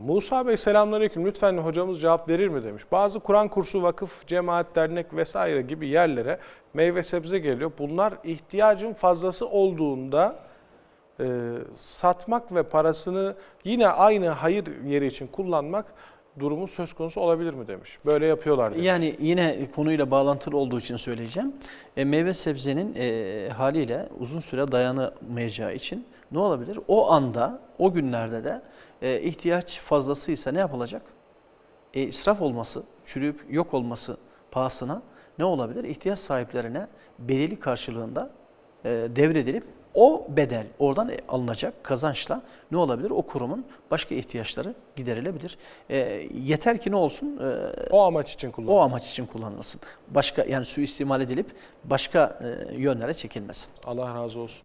Musa Bey selamünaleyküm. Lütfen hocamız cevap verir mi demiş. Bazı Kur'an kursu, vakıf, cemaat, dernek vesaire gibi yerlere meyve sebze geliyor. Bunlar ihtiyacın fazlası olduğunda e, satmak ve parasını yine aynı hayır yeri için kullanmak durumu söz konusu olabilir mi demiş. Böyle yapıyorlar demiş. Yani yine konuyla bağlantılı olduğu için söyleyeceğim. E, meyve sebzenin e, haliyle uzun süre dayanamayacağı için ne olabilir? O anda, o günlerde de e, ihtiyaç fazlasıysa ne yapılacak? E, israf olması, çürüyüp yok olması pahasına ne olabilir? İhtiyaç sahiplerine bedeli karşılığında e, devredilip o bedel oradan alınacak kazançla ne olabilir? O kurumun başka ihtiyaçları giderilebilir. E, yeter ki ne olsun? E, O amaç için kullanılır. o amaç için kullanılsın. Başka yani suistimal edilip başka e, yönlere çekilmesin. Allah razı olsun.